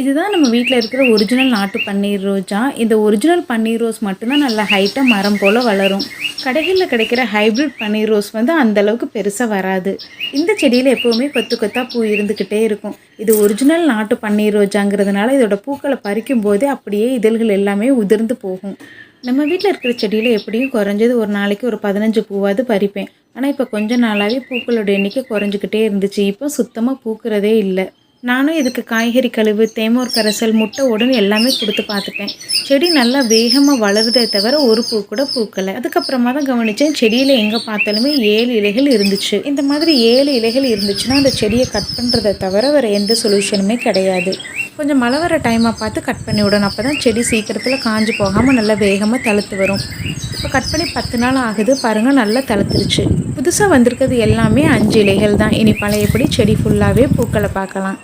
இதுதான் நம்ம வீட்டில் இருக்கிற ஒரிஜினல் நாட்டு பன்னீர் ரோஜா. இந்த ஒரிஜினல் பன்னீர் ரோஸ் மட்டும்தான் நல்லா ஹைட்டாக மரம் போல் வளரும். கடைகளில் கிடைக்கிற ஹைப்ரிட் பன்னீர் ரோஸ் வந்து அந்த அளவுக்கு பெருசாக வராது. இந்த செடியில் எப்போவுமே கொத்து கொத்தாக பூ இருந்துக்கிட்டே இருக்கும். இது ஒரிஜினல் நாட்டு பன்னீர் ரோஜாங்கிறதுனால இதோட பூக்களை பறிக்கும் போதே அப்படியே இதழ்கள் எல்லாமே உதிர்ந்து போகும். நம்ம வீட்டில் இருக்கிற செடியில் எப்படியும் குறைஞ்சது ஒரு நாளைக்கு ஒரு பதினஞ்சு பூவாவது பறிப்பேன். ஆனால் இப்போ கொஞ்ச நாளாகவே பூக்களோட எண்ணிக்கை குறைஞ்சிக்கிட்டே இருந்துச்சு. இப்போ சுத்தமாக பூக்கிறதே இல்லை. நானும் இதுக்கு காய்கறி கழிவு தேமோர் கரைசல் முட்டை உடனே எல்லாமே கொடுத்து பார்த்துட்டேன். செடி நல்லா வேகமாக வளருதே தவிர ஒரு பூ கூட பூக்கலை. அதுக்கப்புறமா தான் கவனித்தேன் செடியில் எங்கே பார்த்தாலுமே ஏழு இலைகள் இருந்துச்சு. இந்த மாதிரி ஏழு இலைகள் இருந்துச்சுன்னா அந்த செடியை கட் பண்ணுறதை தவிர வேறு எந்த சொல்யூஷனுமே கிடையாது. கொஞ்சம் மழை வர டைமாக பார்த்து கட் பண்ணி விடணும். அப்போ தான் செடி சீக்கிரத்தில் காஞ்சி போகாமல் நல்லா வேகமாக தளர்த்து வரும். இப்போ கட் பண்ணி பத்து நாள் ஆகுது. பாருங்கள் நல்லா தளர்த்துருச்சு புதுசாக வந்திருக்கிறது எல்லாமே அஞ்சு இலைகள் தான். இனி பழையபடி செடி ஃபுல்லாகவே பூக்களை பார்க்கலாம்.